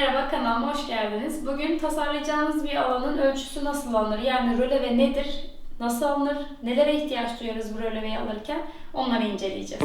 Merhaba kanalıma hoş geldiniz. Bugün tasarlayacağınız bir alanın ölçüsü nasıl alınır? Yani röleve nedir? Nasıl alınır? Nelere ihtiyaç duyarız bu röleveyi alırken? Onları inceleyeceğiz.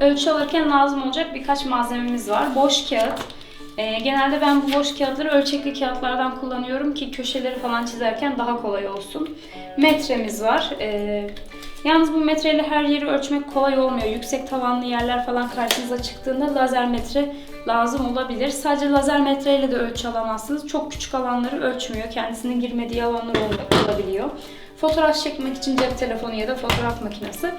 Ölçü alırken lazım olacak birkaç malzememiz var. Boş kağıt. Ee, genelde ben bu boş kağıtları ölçekli kağıtlardan kullanıyorum ki köşeleri falan çizerken daha kolay olsun. Metremiz var. Ee, yalnız bu metreyle her yeri ölçmek kolay olmuyor. Yüksek tavanlı yerler falan karşınıza çıktığında lazer metre lazım olabilir. Sadece lazer metreyle de ölçü alamazsınız. Çok küçük alanları ölçmüyor. Kendisinin girmediği alanlar ol- olabiliyor. Fotoğraf çekmek için cep telefonu ya da fotoğraf makinesi.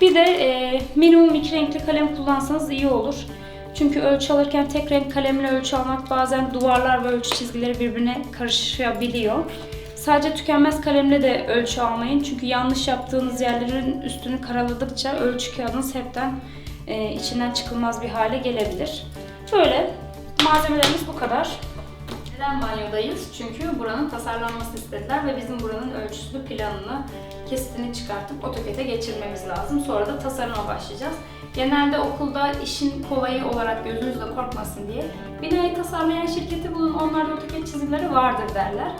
Bir de e, minimum iki renkli kalem kullansanız iyi olur. Çünkü ölçü alırken tek renk kalemle ölçü almak bazen duvarlar ve ölçü çizgileri birbirine karışabiliyor. Sadece tükenmez kalemle de ölçü almayın. Çünkü yanlış yaptığınız yerlerin üstünü karaladıkça ölçü kağıdınız hepten e, içinden çıkılmaz bir hale gelebilir. Böyle malzemelerimiz bu kadar. Neden banyodayız? Çünkü buranın tasarlanmasını istediler ve bizim buranın ölçüsünü, planını, kesitini çıkartıp AutoCAD'e geçirmemiz lazım. Sonra da tasarıma başlayacağız. Genelde okulda işin kolayı olarak gözünüzde korkmasın diye binayı tasarlayan şirketi bulun, onlarda AutoCAD çizimleri vardır derler.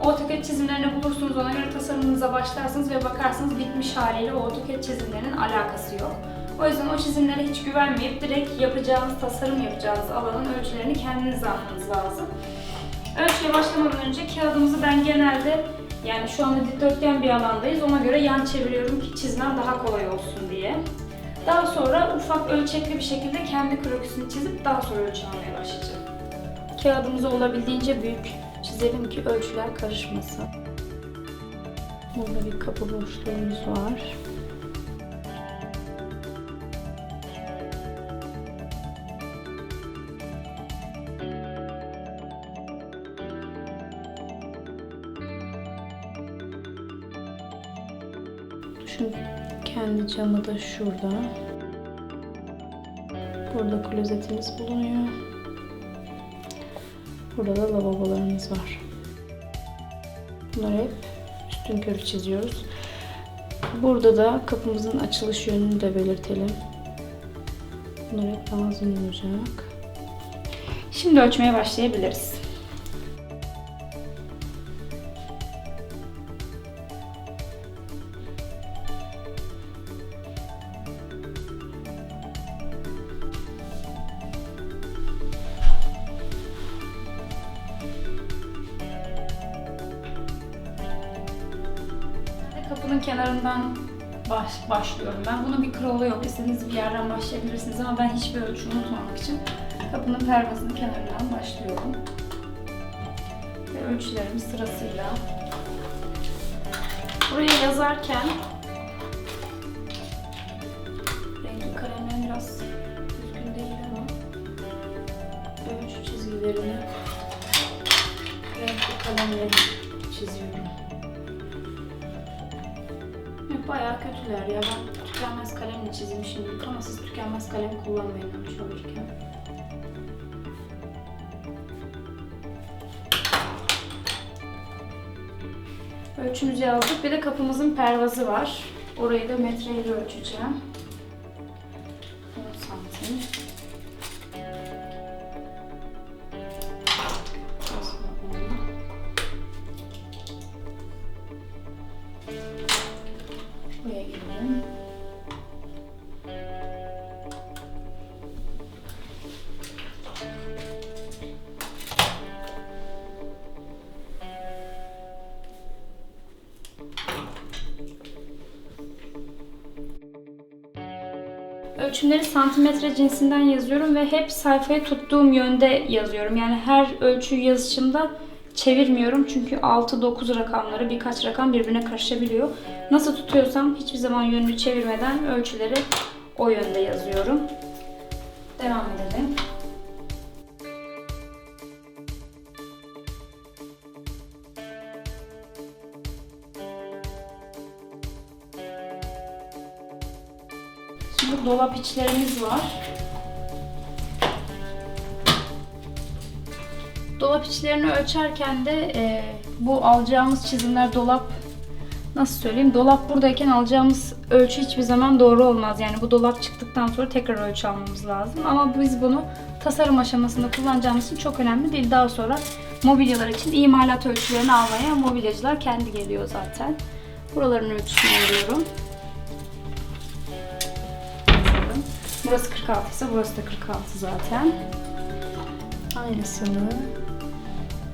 AutoCAD çizimlerini bulursunuz, ona göre tasarımınıza başlarsınız ve bakarsınız bitmiş haliyle o AutoCAD çizimlerinin alakası yok. O yüzden o çizimlere hiç güvenmeyip direkt yapacağınız, tasarım yapacağınız alanın ölçülerini kendiniz almanız lazım. Ölçüye başlamadan önce kağıdımızı ben genelde yani şu anda dikdörtgen bir alandayız. Ona göre yan çeviriyorum ki çizmem daha kolay olsun diye. Daha sonra ufak ölçekli bir şekilde kendi krokisini çizip daha sonra ölçü almaya başlayacağım. Kağıdımızı olabildiğince büyük çizelim ki ölçüler karışmasın. Burada bir kapı boşluğumuz var. Şu kendi camı da şurada. Burada klozetimiz bulunuyor. Burada da lavabolarımız var. Bunları hep üstün körü çiziyoruz. Burada da kapımızın açılış yönünü de belirtelim. Bunlar hep lazım olacak. Şimdi ölçmeye başlayabiliriz. Kenarından baş, başlıyorum ben. Bunun bir kralı yok. İstediğiniz bir yerden başlayabilirsiniz ama ben hiçbir ölçü unutmamak için kapının pervazının kenarından başlıyorum. Ve ölçülerimi sırasıyla buraya yazarken renkli kalemlerim biraz düzgün değil ama ölçü çizgilerini renkli kalemle çiziyorum. Bayağı kötüler ya. Ben tükenmez kalemle çizdim şimdilik ama siz tükenmez kalem kullanmayın ölçü alırken. Ölçümüzü yazdık. Bir de kapımızın pervazı var. Orayı da metreyle ölçeceğim. Ölçümleri santimetre cinsinden yazıyorum ve hep sayfayı tuttuğum yönde yazıyorum. Yani her ölçüyü yazışımda çevirmiyorum çünkü 6-9 rakamları birkaç rakam birbirine karışabiliyor. Nasıl tutuyorsam hiçbir zaman yönünü çevirmeden ölçüleri o yönde yazıyorum. Devam edelim. Dolap içlerimiz var. Dolap içlerini ölçerken de e, bu alacağımız çizimler dolap nasıl söyleyeyim dolap buradayken alacağımız ölçü hiçbir zaman doğru olmaz. Yani bu dolap çıktıktan sonra tekrar ölçü almamız lazım. Ama biz bunu tasarım aşamasında kullanacağımız için çok önemli değil. Daha sonra mobilyalar için imalat ölçülerini almaya mobilyacılar kendi geliyor zaten. Buraların ölçüsünü alıyorum. Burası 46 ise burası da 46 zaten. Aynısını.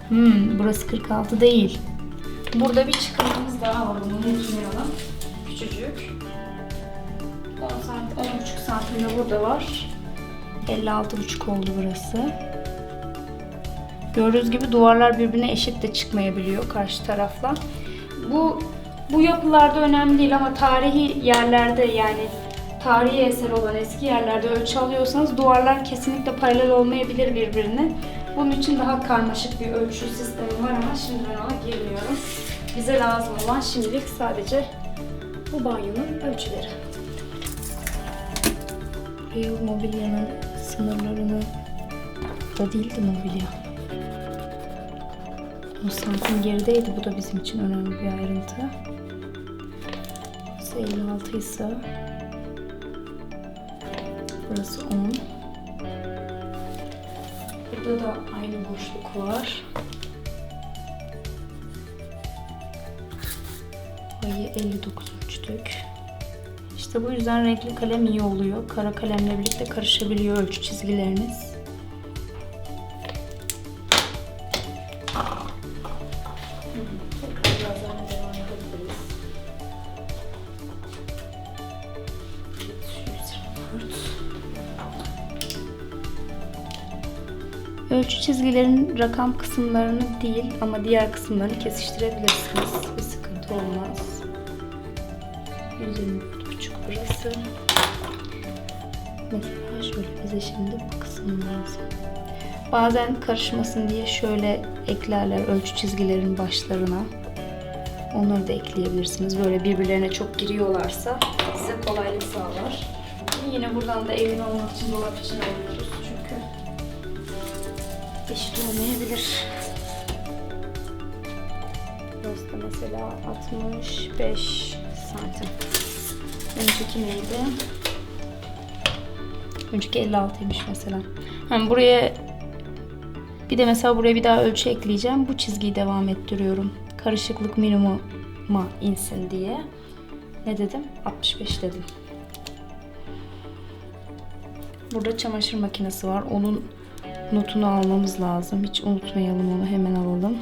Hmm, burası 46 değil. Burada bir çıkıntımız daha var. Bunu unutmayalım. Küçücük. 10 santim, 10,5 santim de burada var. 56,5 oldu burası. Gördüğünüz gibi duvarlar birbirine eşit de çıkmayabiliyor karşı tarafla. Bu bu yapılarda önemli değil ama tarihi yerlerde yani tarihi eser olan eski yerlerde ölçü alıyorsanız duvarlar kesinlikle paralel olmayabilir birbirine. Bunun için daha karmaşık bir ölçü sistemi var ama şimdi ben ona girmiyorum. Bize lazım olan şimdilik sadece bu banyonun ölçüleri. Real mobilyanın sınırlarını da değildi mobilya. 10 santim gerideydi. Bu da bizim için önemli bir ayrıntı. Burası 56 ise burası 10. Burada da aynı boşluk var. Ayı 59 ölçtük. İşte bu yüzden renkli kalem iyi oluyor. Kara kalemle birlikte karışabiliyor ölçü çizgileriniz. Tekrar Ölçü çizgilerin rakam kısımlarını değil ama diğer kısımlarını kesiştirebilirsiniz. Bir sıkıntı olmaz. 124,5 burası. Mesela şöyle bize şimdi bu kısım lazım. Bazen karışmasın diye şöyle eklerler ölçü çizgilerin başlarına. Onları da ekleyebilirsiniz. Böyle birbirlerine çok giriyorlarsa size kolaylık sağlar. Yine buradan da emin olmak için dolap için çünkü eşit olmayabilir. Burası mesela 65 santim. Önceki neydi? Önceki 56'ymış mesela. Hem buraya bir de mesela buraya bir daha ölçü ekleyeceğim. Bu çizgiyi devam ettiriyorum. Karışıklık minimuma insin diye. Ne dedim? 65 dedim. Burada çamaşır makinesi var. Onun notunu almamız lazım. Hiç unutmayalım onu. Hemen alalım.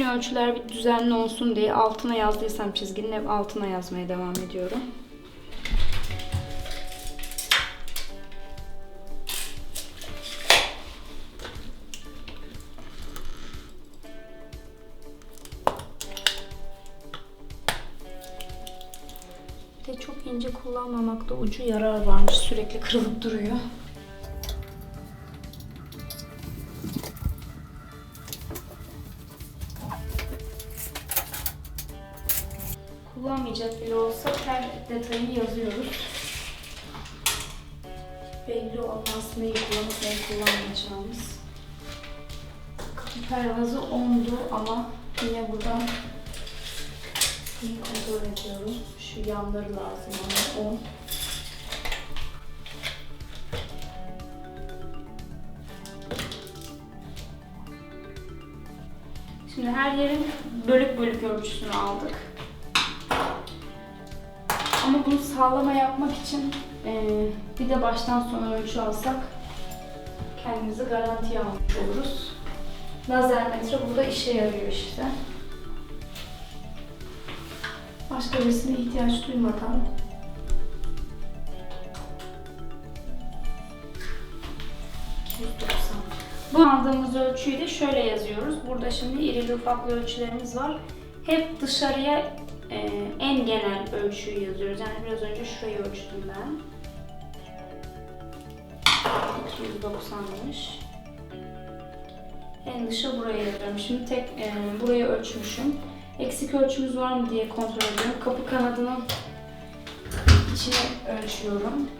Yine ölçüler bir düzenli olsun diye altına yazdıysam çizginin hep altına yazmaya devam ediyorum. Bir de çok ince kullanmamakta ucu yarar varmış. Sürekli kırılıp duruyor. Belli olmaz neyi kullanıp neyi kullanmayacağımız. Pervazı 10'du ama yine buradan Yine kontrol ediyorum. Şu yanları lazım ama 10. Şimdi her yerin bölük bölük ölçüsünü aldık. Ama bunu sağlama yapmak için eee, bir de baştan sona ölçü alsak kendimizi garantiye almış oluruz. Lazer metre burada işe yarıyor işte. Başka birisine ihtiyaç duymadan Bu aldığımız ölçüyü de şöyle yazıyoruz. Burada şimdi irili ufaklı ölçülerimiz var. Hep dışarıya e, en genel ölçüyü yazıyoruz. Yani biraz önce şurayı ölçtüm ben. 290'mış. En dışa buraya yazıyorum. Şimdi tek e, burayı ölçmüşüm. Eksik ölçümüz var mı diye kontrol ediyorum. Kapı kanadının içine ölçüyorum.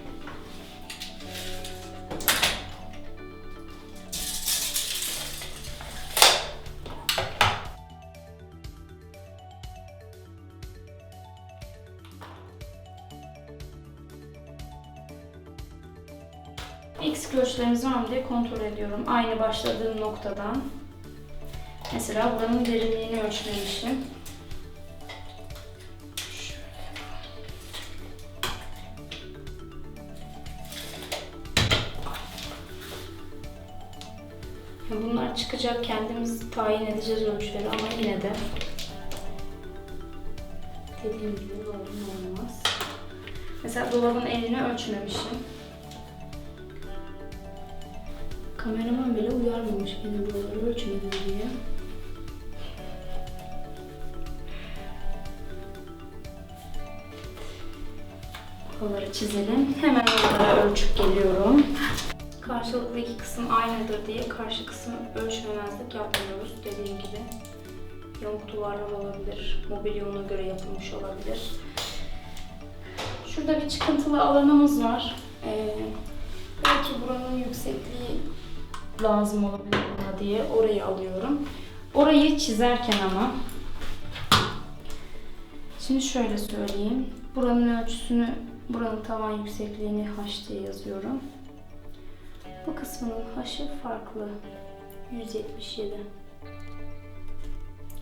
Eksik ölçülerimiz var mı diye kontrol ediyorum. Aynı başladığım noktadan. Mesela buranın derinliğini ölçmemişim. Ya Bunlar çıkacak, kendimiz tayin edeceğiz ölçüleri ama yine de dediğim gibi olmaz. Mesela dolabın enini ölçmemişim. Kameraman bile uyarmamış beni buraları ölçmedim diye. Oraları çizelim. Hemen oralara ölçüp geliyorum. Karşılıklı iki kısım aynıdır diye karşı kısım ölçmemezlik yapmıyoruz dediğim gibi. Yamuk duvarlar olabilir, mobilya ona göre yapılmış olabilir. Şurada bir çıkıntılı alanımız var. Ee, belki buranın yüksekliği lazım olabilir buna diye orayı alıyorum. Orayı çizerken ama şimdi şöyle söyleyeyim. Buranın ölçüsünü, buranın tavan yüksekliğini h diye yazıyorum. Bu kısmının h'ı farklı. 177.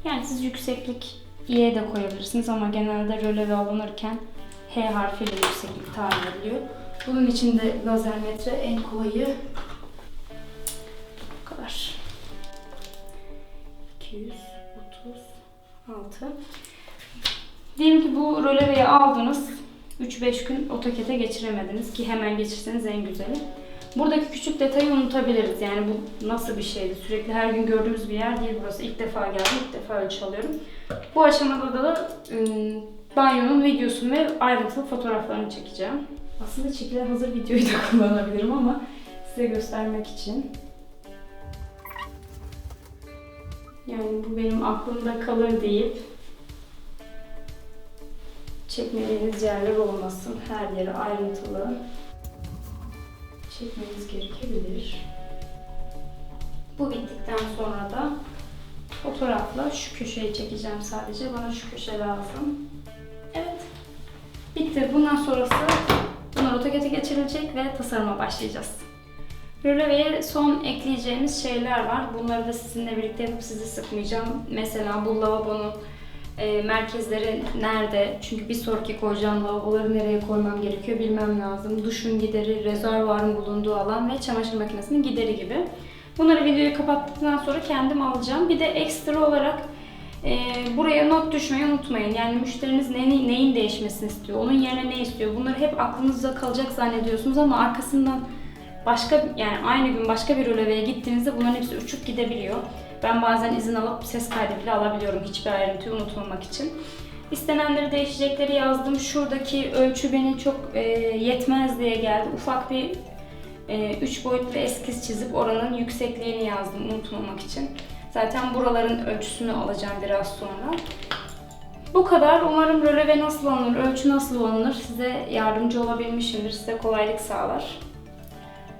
Yani siz yükseklik y'ye de koyabilirsiniz ama genelde röleve alınırken h harfiyle yükseklik tayin ediliyor. Bunun için de lazer metre en kolayı 236. Diyelim ki bu röleveyi aldınız. 3-5 gün otokete geçiremediniz ki hemen geçirseniz en güzeli. Buradaki küçük detayı unutabiliriz. Yani bu nasıl bir şeydi? Sürekli her gün gördüğümüz bir yer değil burası. İlk defa geldim, ilk defa ölçü alıyorum. Bu aşamada da ım, banyonun videosunu ve ayrıntılı fotoğraflarını çekeceğim. Aslında çekilen hazır videoyu da kullanabilirim ama size göstermek için. Yani bu benim aklımda kalır deyip çekmediğiniz yerler olmasın. Her yeri ayrıntılı çekmeniz gerekebilir. Bu bittikten sonra da fotoğrafla şu köşeyi çekeceğim sadece. Bana şu köşe lazım. Evet. Bitti. Bundan sonrası bunlar otokete geçirilecek ve tasarıma başlayacağız. Röleveye son ekleyeceğimiz şeyler var. Bunları da sizinle birlikte yapıp sizi sıkmayacağım. Mesela bu lavabonun e, merkezleri nerede? Çünkü bir sonraki koyacağım lavaboları nereye koymam gerekiyor bilmem lazım. Duşun gideri, rezervuarın bulunduğu alan ve çamaşır makinesinin gideri gibi. Bunları videoyu kapattıktan sonra kendim alacağım. Bir de ekstra olarak e, buraya not düşmeyi unutmayın. Yani müşteriniz ne, neyin değişmesini istiyor, onun yerine ne istiyor. Bunları hep aklınızda kalacak zannediyorsunuz ama arkasından başka yani aynı gün başka bir röleveye gittiğinizde bunların hepsi uçup gidebiliyor. Ben bazen izin alıp ses kaydı bile alabiliyorum hiçbir ayrıntıyı unutmamak için. İstenenleri değişecekleri yazdım. Şuradaki ölçü beni çok e, yetmez diye geldi. Ufak bir 3 boyutlu eskiz çizip oranın yüksekliğini yazdım unutmamak için. Zaten buraların ölçüsünü alacağım biraz sonra. Bu kadar. Umarım röleve nasıl alınır, ölçü nasıl alınır size yardımcı olabilmişimdir. Size kolaylık sağlar.